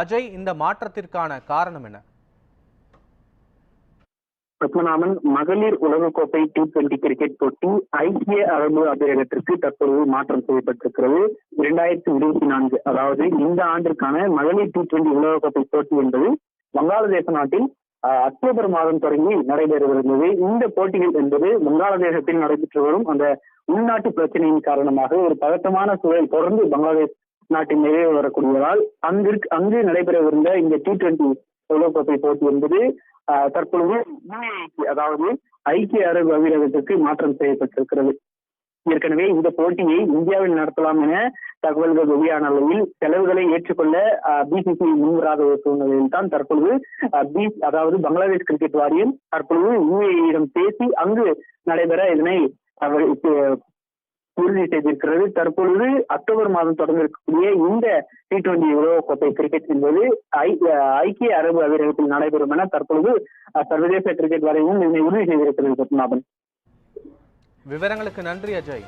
அஜய் இந்த மாற்றத்திற்கான காரணம் என்ன? பத்மநாபன் மகளிர் உலகக்கோப்பை டி டுவெண்டி கிரிக்கெட் போட்டி ஐக்கிய அரபு அபிரகத்திற்கு தற்பொழுது மாற்றம் செய்யப்பட்டிருக்கிறது. இரண்டாயிரத்தி இருபத்தி நான்கு அதாவது இந்த ஆண்டிற்கான மகளிர் டி டுவெண்டி உலகக்கோப்பை போட்டி என்பது வங்காளதேச நாட்டில் அக்டோபர் மாதம் தொடங்கி நடைபெறவிருந்தது. இந்த போட்டிகள் என்பது வங்காளதேசத்தில் நடைபெற்று வரும் அந்த உள்நாட்டு பிரச்சனையின் காரணமாக ஒரு பதட்டமான சூழல் தொடர்ந்து பங்களாதேஷ் நாட்டின் நிறைவு வரக்கூடியதால் அங்கிருக்கு அங்கு நடைபெறவிருந்த இந்த டி டுவெண்டி உலகக்கோப்பை போட்டி என்பது தற்பொழுது அதாவது ஐக்கிய அரபு அமீரகத்திற்கு மாற்றம் செய்யப்பட்டிருக்கிறது. ஏற்கனவே இந்த போட்டியை இந்தியாவில் நடத்தலாம் என தகவல்கள் வெளியான நிலையில் செலவுகளை ஏற்றுக்கொள்ள பிசிசி முன்வராத ஒரு சூழ்நிலையில் தான் தற்பொழுது ஆஹ், பி அதாவது பங்களாதேஷ் கிரிக்கெட் வாரியம் தற்பொழுது யுஏஇடம் பேசி அங்கு நடைபெற இதனை உறுதி செய்திருக்கிறது தற்பொழுது அக்டோபர் மாதம் தொடங்க இருக்கக்கூடிய இந்த டி டுவெண்டி உலகக்கோப்பை கிரிக்கெட் என்பது ஐக்கிய அரபு அமீரகத்தில் நடைபெறும் என தற்பொழுது சர்வதேச கிரிக்கெட் வரைவும் இதனை உறுதி செய்திருக்கிறது பத்மநாபன். விவரங்களுக்கு நன்றி அஜய்.